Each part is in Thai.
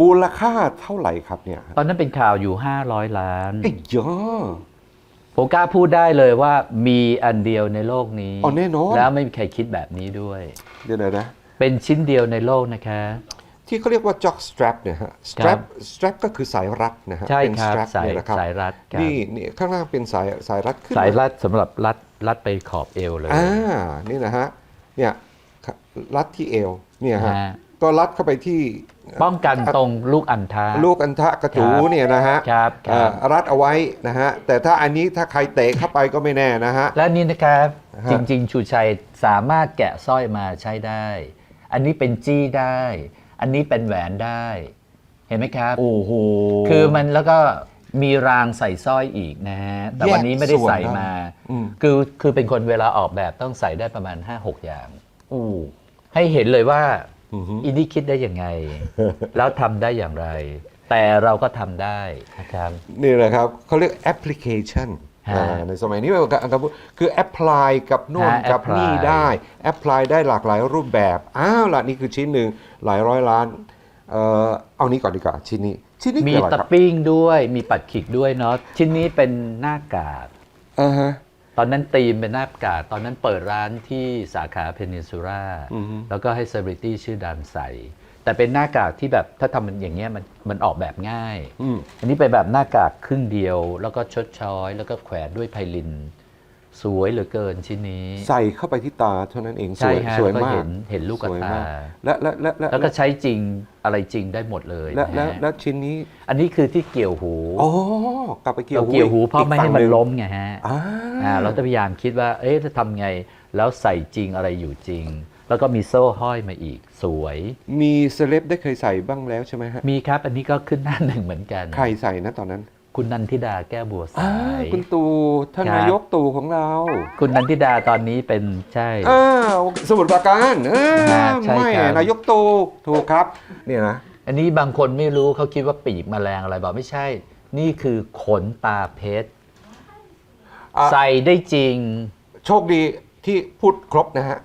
มูลค่าเท่าไหร่ครับเนี่ยตอนนั้นเป็นข่าวอยู่ 500 ล้านไอ้เยอะผมกล้าพูดได้เลยว่ามีอันเดียวในโลกนี้อ๋อแน่นอนแล้วไม่มีใครคิดแบบนี้ด้วย เดี๋ยวนะ เป็นชิ้นเดียวในโลกนะคะ ที่เขาเรียกว่า jock strap เนี่ยฮะ strap strap ก็คือสายรัดนะฮะใช่เป็นครับ strap สายเนี่ยนะครับสายรัดครับนี่นี่ข้างล่างเป็นสายสายรัดขึ้นสายรัดสำหรับรัดรัดไปขอบเอวเลยอ่านี่นะฮะเนี่ยรัดที่เอวเนี่ยฮะฮะก็รัดเข้าไปที่ ป้องกันตรงลูกอัณฑะลูกอันทะกระจูครับเนี่ยนะฮะครับครับเอ่อรัดเอาไว้นะฮะแต่ถ้าอันนี้ถ้าใครเตะเข้าไปก็ไม่แน่นะฮะและนี่นะครับฮะจริง ๆ ชูชัยสามารถแกะสร้อยมาใช้ได้ อันนี้เป็นจี้ได้ อันนี้เป็นแหวนได้ เห็นไหมครับโอ้โหคือมันแล้วก็มีรางใส่สร้อยอีกนะฮะแต่แยกวันนี้ไม่ได้ส่วนใส่ได้มาอืมคือคือเป็นคนเวลาออกแบบต้องใส่ได้ประมาณ 5-6 อย่างโอ้ให้เห็นเลยว่า อือฮึอินดี้คิดได้ยังไง แล้วทำได้อย่างไร แต่เราก็ทำได้นะครับ นี่แหละครับเขาเรียกแอปพลิเคชันฮะในสมัยนี้เป็นการการพูดคือแอพพลายกับโน่นฮะกับ apply นี่ได้แอพพลายได้หลากหลายรูปแบบอ้าวล่ะนี่คือชิ้นหนึ่งหลายร้อยล้านเอ่อเอานี้ก่อนดีกว่าชิ้นนี้ชิ้นนี้มีคืออะไรตะครับปิ้งด้วยมีปัดขิกด้วยเนาะชิ้นนี้เป็นหน้ากากอ่าฮะ ตอนนั้นตีมเป็นหน้ากากตอนนั้นเปิดร้านที่สาขาเพนินซูล่าอือฮึแล้วก็ให้เซเลบริตี้ชื่อดังใส่ แต่เป็นหน้ากากที่แบบถ้าทำมันอย่างเงี้ยมันมันออกแบบง่ายอืมอันนี้เป็นแบบหน้ากากครึ่งเดียว แล้วก็ชดช้อย แล้วก็แขวนด้วยไพลิน สวยเหลือเกินชิ้นนี้ ใส่เข้าไปที่ตาเท่านั้นเองสใช่วยฮะสวยแล้วก็มากเห็นเห็นลูกกระสวยตามและและและและแล้วก็ใช้จริงอะไรจริงได้หมดเลยและนะและฮะและชิ้นนี้อันนี้คือที่เกี่ยวหูอ๋อกลับไปเกี่ยวเราเกี่ยวหูเพราะอีกไม่ให้ฝั่งมันนึ่งล้มไงฮะอ่าอ่าเราจะพยายามคิดว่า เอ๊ะจะทำไงแล้วใส่จริงอะไรอยู่จริง แล้วก็มีโซ่ห้อยมาอีกสวย มีเซเลบได้เคยใส่บ้างแล้วใช่ไหมฮะมีครับอันนี้ก็ขึ้นหน้าหนึ่งเหมือนกัน ใครใส่นะตอนนั้น คุณนันทิดาแก้วบัวอ่าสาย คุณตู่ท่านครับ นายกตู่ของเราคุณนันทิดาตอนนี้เป็นใช่ อ้าวสมุทรปราการเออฮะใช่ไม่ครับ นายกตู่ถูกครับเนี่ยนะ อันนี้บางคนไม่รู้เขาคิดว่าปีกแมลงอะไรบอกไม่ใช่ นี่คือขนตาเพชร อะ ใส่ได้จริง โชคดีที่พูดครบนะฮะ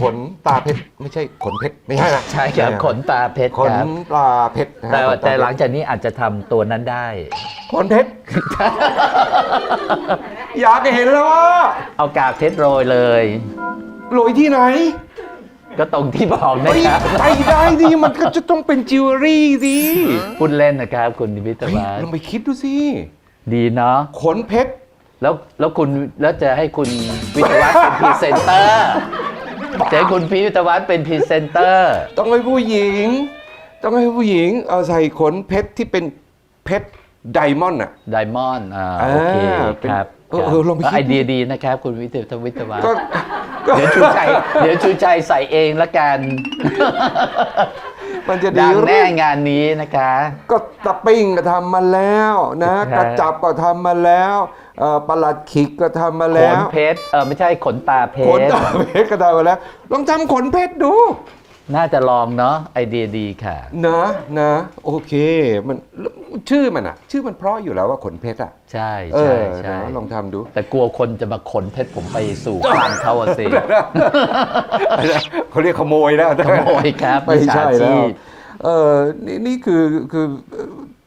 ขนตาเพชรไม่ใช่ขนเพชรไม่ใช่นะใช่ครับขนตาเพชรขนครับตาเพชรนะฮะแต่ขนแต่เพชรหลังจากนี้อาจจะทำตัวนั้นได้ ขนเพชร อยากเห็นแล้วว่าเอากากเพชรโรยเลย โรยที่ไหนก็ตรงที่บอกนะเฮ้ยครับไปได้ดิมันก็จะต้องเป็นจิวเวลรี่ดิพูดเล่นนะครับ คุณนิมิตเฮ้ยวัฒลองน์ไปคิดดูสิดีเนาะขนเพชร แล้วแล้วคุณแล้วจะให้คุณวิทยวัฒน์เป็นพรีเซนเตอร์ จะให้คุณพีวิทยวัฒน์เป็นพรีเซนเตอร์ ต้องให้ผู้หญิง ต้องให้ผู้หญิง เอาใส่ขนเพชรที่เป็นเพชรไดมอนด์อะ ไดมอนด์อ่าอ่าโอเคเป็นครับเออเออลองไปคิดไอเดียดีนะครับ คุณวิทยวิทยวัฒน์ก็ก็เดี๋ยวชูใจ เดี๋ยวชูใจใส่เองละกัน มันจะดีดังหรือแน่งานนี้นะคะ ก็ตะปิ้งก็ทำมาแล้วนะฮะกระจับก็ทำมาแล้ว เอ่อประหลัดขิกก็ทำมาขแล้วนเพชรเออไม่ใช่ขนตาเพขนชรตาเพชรก็ทำมาแล้ว ลองทำขนเพชรดู น่าจะลองเนาะไอเดียดีค่ะ นะนะโอเคมันชื่อมันอะชื่อมันเพราะอยู่แล้วว่าขนเพชรอะใช่เอใช่อใช่นะลองทำดู แต่กลัวคนจะมาขนเพชรผมไปสู่คลังเขาอะสิ เขาเรียกขโมยแล้วขโมยครับไม่ใช่มิจฉาชีแล้วพ เออนี่นี่คือคือ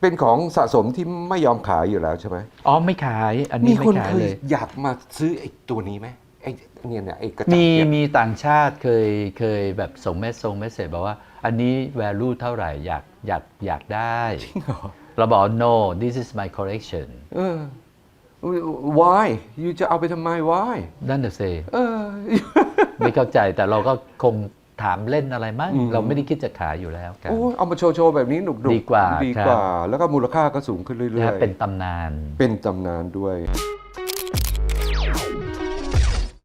เป็นของสะสมที่ไม่ยอมขายอยู่แล้วใช่ไหมอ๋อไม่ขาย อันมีนี้คนไม่ขายเคยเลย อยากมาซื้อไอ้ตัวนี้ไหมไอ้เนี่ยเนี่ยไอ้กระจับมีเนี่ย มีต่างชาติเคยเคยแบบส่งเมสส่งเมสเซจบอกว่า อันนี้ value เท่าไหร่อยากอยากอยากได้จริงเหรอ เราบอก no this is my collection เออ why ยูจะเอาไปทำไม why นั่นน่ะสิเออ ไม่เข้าใจแต่เราก็คง ถามเล่นอะไรมั้งอืม เราไม่ได้คิดจะขายอยู่แล้วครับโอ้เอามาโชว์โชว์แบบนี้หนุกๆดีกว่าดีครับกว่า แล้วก็มูลค่าก็สูงขึ้นเรื่นะอฮะยเป็นตำนานๆเป็นตำนานด้วย Thank